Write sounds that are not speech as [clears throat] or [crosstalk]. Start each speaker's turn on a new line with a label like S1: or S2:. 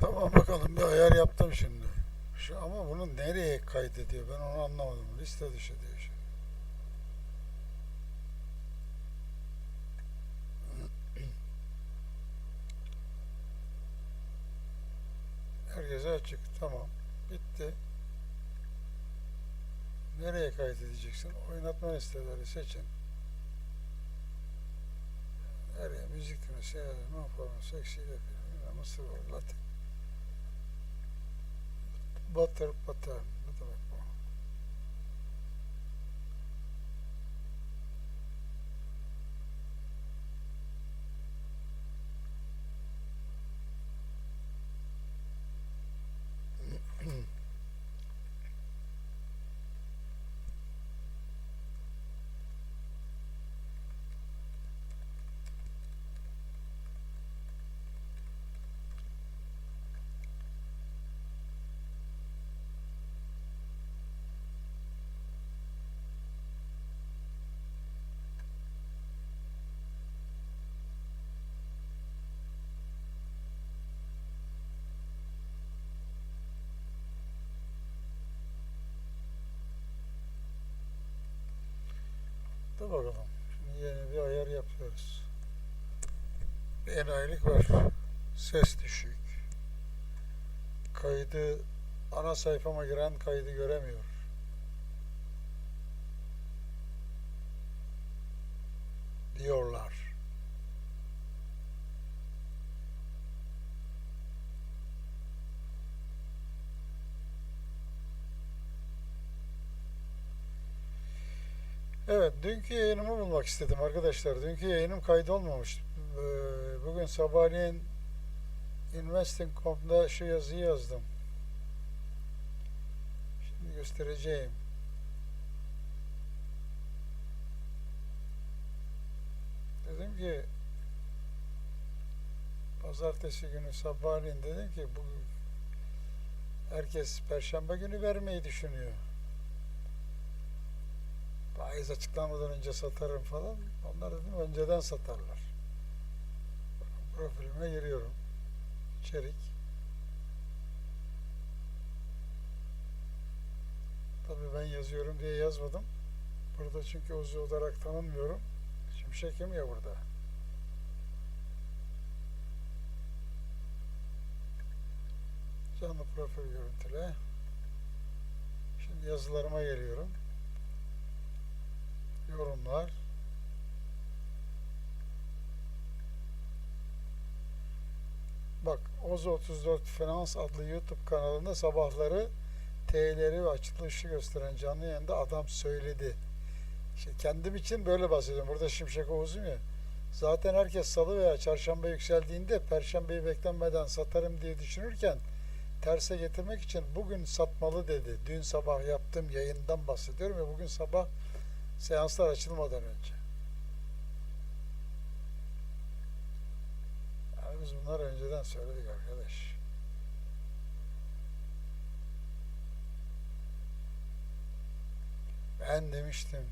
S1: Tamam bakalım bir ayar yaptım şimdi. Şu, ama bunu nereye kaydediyor ben onu anlamadım. Liste dışı diyor şey. [clears throat] Herkese açık. Tamam. Bitti. Nereye kaydedeceksin? Oynatma listeleri seçin. Nereye? Müzik mi? Seyahat, manforma, seksiyle Mısır Latin. Butter pattern. Dur bakalım. Şimdi yeni bir ayar yapıyoruz. Bir enayilik var. Ses düşük. Kaydı ana sayfama giren kaydı göremiyor. Diyorlar. Evet, dünkü yayınımı bulmak istedim arkadaşlar. Dünkü yayınım kaydolmamış. Ee, Bugün sabahleyin Investing.com'da şu yazıyı yazdım. Şimdi göstereceğim. Dedim ki Pazartesi günü sabahleyin dedim ki bu herkes Perşembe günü vermeyi düşünüyor faiz açıklamadan önce satarım falan. Onlar dedim önceden satarlar. Profilime giriyorum. İçerik. Tabii ben yazıyorum diye yazmadım. Burada çünkü uzun olarak tanınmıyorum. Şimşekim ya burada. Canlı profil görüntüle. Şimdi yazılarıma geliyorum yorumlar. Bak Oz 34 Finans adlı YouTube kanalında sabahları T'leri ve açılışı gösteren canlı yayında adam söyledi. İşte kendim için böyle bahsediyorum. Burada Şimşek Oğuz'um ya. Zaten herkes salı veya çarşamba yükseldiğinde perşembeyi beklenmeden satarım diye düşünürken terse getirmek için bugün satmalı dedi. Dün sabah yaptığım yayından bahsediyorum ve bugün sabah Seanslar açılmadan önce. Yani biz bunları önceden söyledik arkadaş. Ben demiştim